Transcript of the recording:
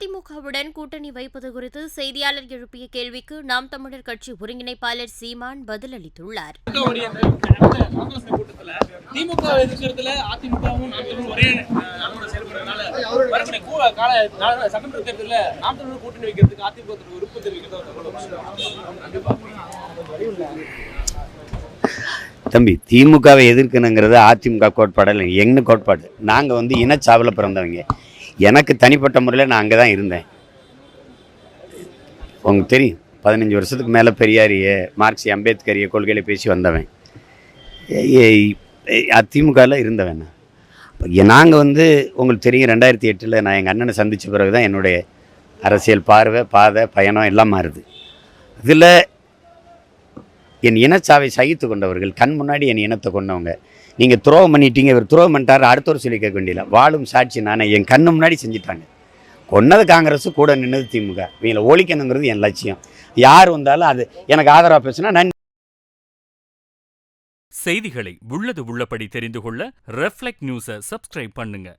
அதிமுகவுடன் கூட்டணி வைப்பது குறித்து செய்தியாளர் எழுப்பிய கேள்விக்கு நாம் தமிழர் கட்சி ஒருங்கிணைப்பாளர் சீமான் பதிலளித்துள்ளார். திமுக எதிர்க்கிறதுல அதிமுகவும் நாம் ஒரே செயல்படுறதுனால சட்டமன்ற தேர்தலில் நாம் தமிழ் கூட்டணி வைக்கிறதுக்கு அதிமுக விருப்பம் தெரிவிக்கிறதா தம்பி திமுகவை எதிர்க்கணுங்கிறது அதிமுக கோட்பாடு இல்லை எங்க கோட்பாடு? நாங்கள் வந்து இனச்சாவில் பிறந்தவங்க. எனக்கு தனிப்பட்ட முறையில் நான் அங்கே தான் இருந்தேன். உங்களுக்கு தெரியும் பதினஞ்சு வருஷத்துக்கு மேலே பெரியாரிய மார்க்சி அம்பேத்கரிய கொள்கையில் பேசி வந்தவன். அதிமுகவில் இருந்தவன் நாங்கள் வந்து உங்களுக்கு தெரியும் ரெண்டாயிரத்தி எட்டில் நான் எங்கள் அண்ணனை சந்தித்த பிறகு தான் என்னுடைய அரசியல் பார்வை பாதை பயணம் எல்லாம் மாறுது. இதில் என் இனச்சாவை சகித்து கொண்டவர்கள் கண் முன்னாடி என் இனத்தை கொண்டவங்க. நீங்கள் துரோகம் பண்ணிட்டீங்க இவர் துரோகம் பண்ணிட்டாரு அடுத்தவர் சொல்லி கேட்க வேண்டியதில்லை. வாழும் சாட்சி நானே என் கண்ணு முன்னாடி செஞ்சுட்டாங்க. கொன்னது காங்கிரஸ் கூட நின்னது திமுக. இவங்களை ஒழிக்கணுங்கிறது என் லட்சியம். யார் வந்தாலும் அது எனக்கு ஆதரவாக பேசுனா நன் செய்திகளை உள்ளது உள்ளபடி தெரிந்து கொள்ள ரெஃப்ளெக்ட் நியூஸை சப்ஸ்கிரைப் பண்ணுங்கள்